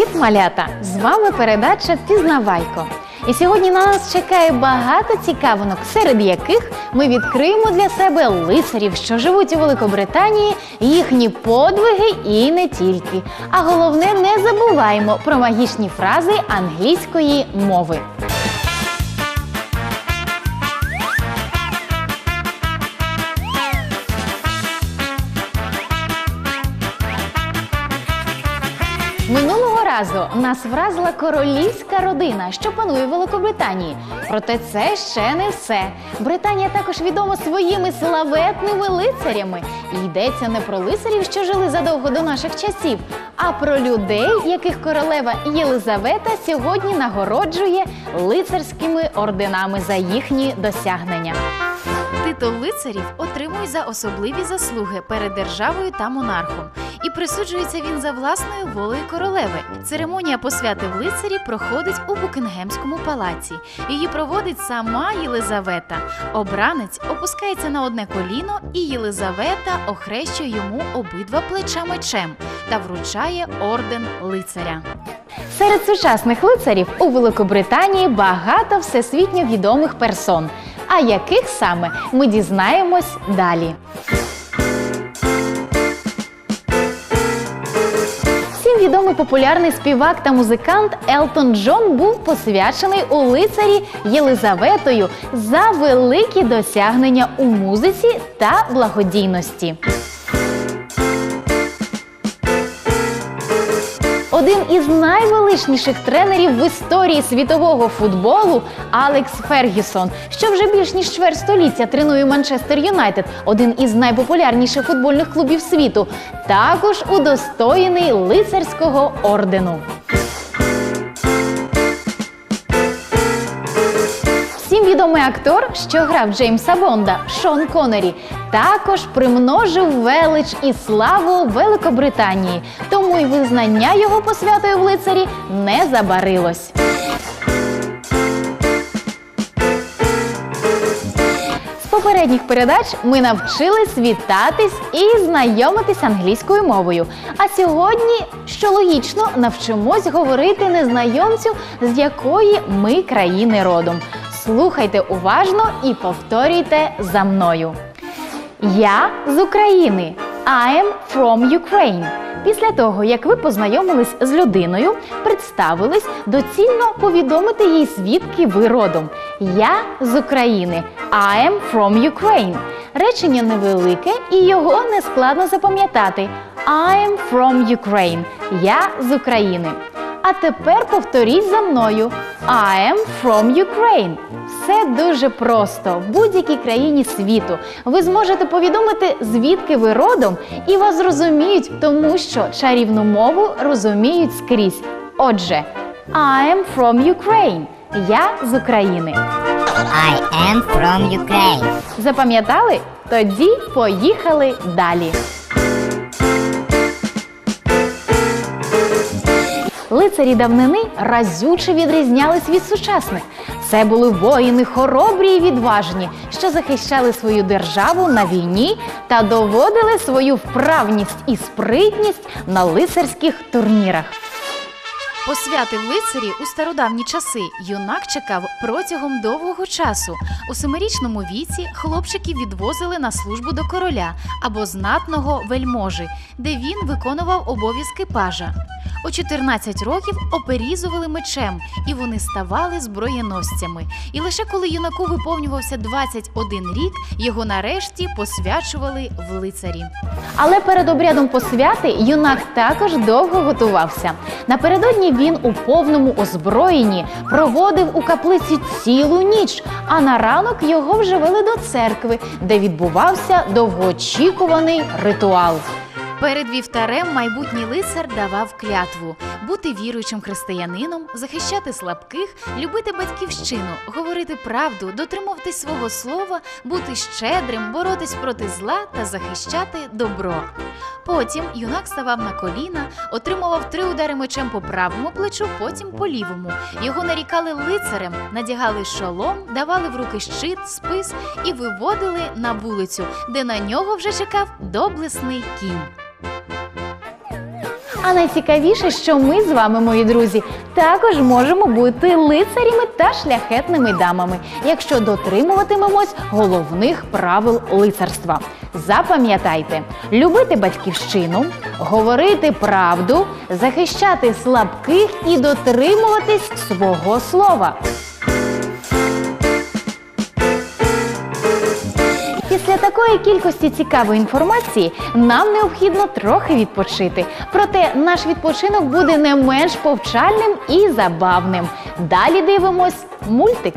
Привіт, малята! З вами передача Пізнавайко. І сьогодні на нас чекає багато цікавинок, серед яких ми відкриємо для себе лицарів, що живуть у Великобританії, їхні подвиги і не тільки. А головне, не забуваємо про магічні фрази англійської мови. Минулого разу нас вразила королівська родина, що панує в Великобританії. Проте це ще не все. Британія також відома своїми славетними лицарями. І йдеться не про лицарів, що жили задовго до наших часів, а про людей, яких королева Єлизавета сьогодні нагороджує лицарськими орденами за їхні досягнення. Титул лицарів отримують за особливі заслуги перед державою та монархом. І присуджується він за власною волею королеви. Церемонія посвяти в лицарі проходить у Букінгемському палаці. Її проводить сама Єлизавета. Обранець опускається на одне коліно, і Єлизавета охрещує йому обидва плеча мечем та вручає орден лицаря. Серед сучасних лицарів у Великобританії багато всесвітньо відомих персон. А яких саме ми дізнаємось далі. Відомий популярний співак та музикант Елтон Джон був посвячений у лицарі Єлизаветою за великі досягнення у музиці та благодійності. Один із найвеличніших тренерів в історії світового футболу Алекс Фергюсон, що вже більш ніж чверть століття тренує Манчестер Юнайтед, один із найпопулярніших футбольних клубів світу, також удостоєний лицарського ордену. Всім відомий актор, що грав Джеймса Бонда, Шон Коннері, також примножив велич і славу Великобританії, тому й визнання його посвятою в лицарі не забарилось. З попередніх передач ми навчились вітатись і знайомитись англійською мовою. А сьогодні, що логічно, навчимось говорити незнайомцю, з якої ми країни родом. Слухайте уважно і повторюйте за мною. Я з України. I am from Ukraine. Після того, як ви познайомились з людиною, представились, доцільно повідомити їй звідки ви родом. Я з України. I am from Ukraine. Речення невелике і його не складно запам'ятати. I am from Ukraine. Я з України. А тепер повторіть за мною. I am from Ukraine. Все дуже просто. В будь-якій країні світу ви зможете повідомити, звідки ви родом, і вас зрозуміють, тому що чарівну мову розуміють скрізь. Отже, I am from Ukraine. Я з України. I am from Ukraine. Запам'ятали? Тоді поїхали далі. Лицарі давнини разюче відрізнялись від сучасних. Це були воїни хоробрі і відважні, що захищали свою державу на війні та доводили свою вправність і спритність на лицарських турнірах. Посвяти в лицарі у стародавні часи юнак чекав протягом довгого часу. У семирічному віці хлопчиків відвозили на службу до короля або знатного вельможі, де він виконував обов'язки пажа. У 14 років оперізували мечем, і вони ставали зброєносцями. І лише коли юнаку виповнювався 21 рік, його нарешті посвячували в лицарі. Але перед обрядом посвяти юнак також довго готувався. Напередодні він у повному озброєнні проводив у каплиці цілу ніч, а на ранок його вже вели до церкви, де відбувався довгоочікуваний ритуал. Перед вівтарем майбутній лицар давав клятву бути віруючим християнином, захищати слабких, любити батьківщину, говорити правду, дотримуватись свого слова, бути щедрим, боротись проти зла та захищати добро. Потім юнак ставав на коліна, отримував три удари мечем по правому плечу, потім по лівому. Його нарікали лицарем, надягали шолом, давали в руки щит, спис і виводили на вулицю, де на нього вже чекав доблесний кінь. А найцікавіше, що ми з вами, мої друзі, також можемо бути лицарями та шляхетними дамами, якщо дотримуватимемось головних правил лицарства. Запам'ятайте, любити батьківщину, говорити правду, захищати слабких і дотримуватись свого слова. Після такої кількості цікавої інформації нам необхідно трохи відпочити. Проте наш відпочинок буде не менш повчальним і забавним. Далі дивимось мультик.